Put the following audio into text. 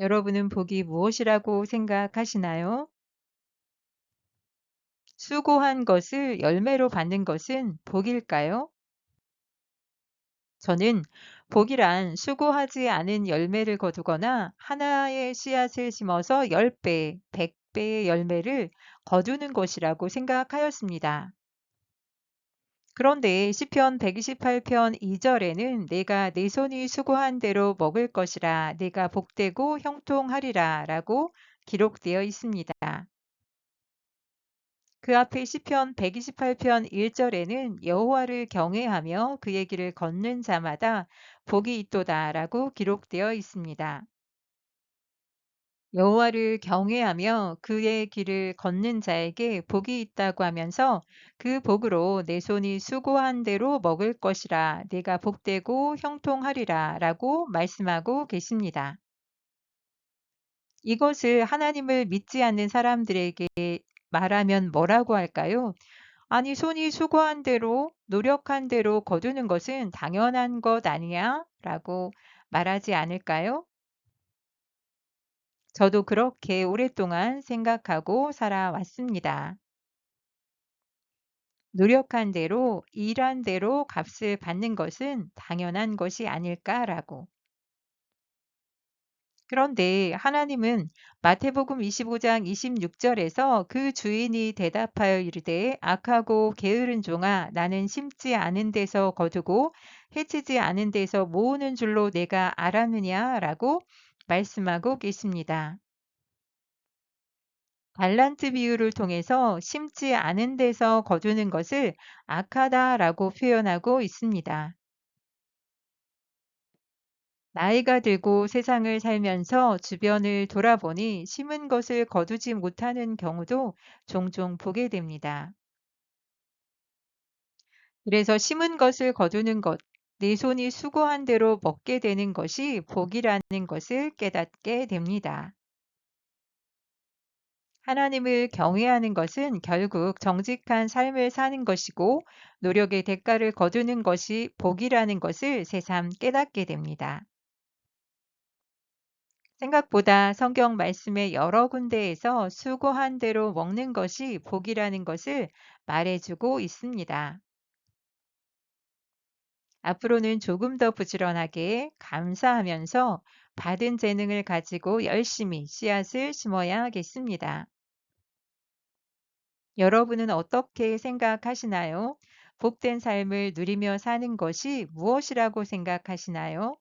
여러분은 복이 무엇이라고 생각하시나요? 수고한 것을 열매로 받는 것은 복일까요? 저는 복이란 수고하지 않은 열매를 거두거나 하나의 씨앗을 심어서 10배, 100배의 열매를 거두는 것이라고 생각하였습니다. 그런데 시편 128편 2절에는 내가 내 손이 수고한 대로 먹을 것이라 내가 복되고 형통하리라 라고 기록되어 있습니다. 그 앞에 시편 128편 1절에는 여호와를 경외하며 그의 길을 걷는 자마다 복이 있도다라고 기록되어 있습니다. 여호와를 경외하며 그의 길을 걷는 자에게 복이 있다고 하면서 그 복으로 내 손이 수고한 대로 먹을 것이라 내가 복되고 형통하리라 라고 말씀하고 계십니다. 이것을 하나님을 믿지 않는 사람들에게 말하면 뭐라고 할까요? 아니, 손이 수고한 대로, 노력한 대로 거두는 것은 당연한 것 아니야? 라고 말하지 않을까요? 저도 그렇게 오랫동안 생각하고 살아왔습니다. 노력한 대로, 일한 대로 값을 받는 것은 당연한 것이 아닐까라고. 그런데 하나님은 마태복음 25장 26절에서 그 주인이 대답하여 이르되 악하고 게으른 종아 나는 심지 않은 데서 거두고 해치지 않은 데서 모으는 줄로 내가 알았느냐라고 말씀하고 계십니다. 달란트 비유를 통해서 심지 않은 데서 거두는 것을 악하다라고 표현하고 있습니다. 나이가 들고 세상을 살면서 주변을 돌아보니 심은 것을 거두지 못하는 경우도 종종 보게 됩니다. 그래서 심은 것을 거두는 것, 내 손이 수고한 대로 먹게 되는 것이 복이라는 것을 깨닫게 됩니다. 하나님을 경외하는 것은 결국 정직한 삶을 사는 것이고 노력의 대가를 거두는 것이 복이라는 것을 새삼 깨닫게 됩니다. 생각보다 성경 말씀의 여러 군데에서 수고한 대로 먹는 것이 복이라는 것을 말해주고 있습니다. 앞으로는 조금 더 부지런하게 감사하면서 받은 재능을 가지고 열심히 씨앗을 심어야겠습니다. 여러분은 어떻게 생각하시나요? 복된 삶을 누리며 사는 것이 무엇이라고 생각하시나요?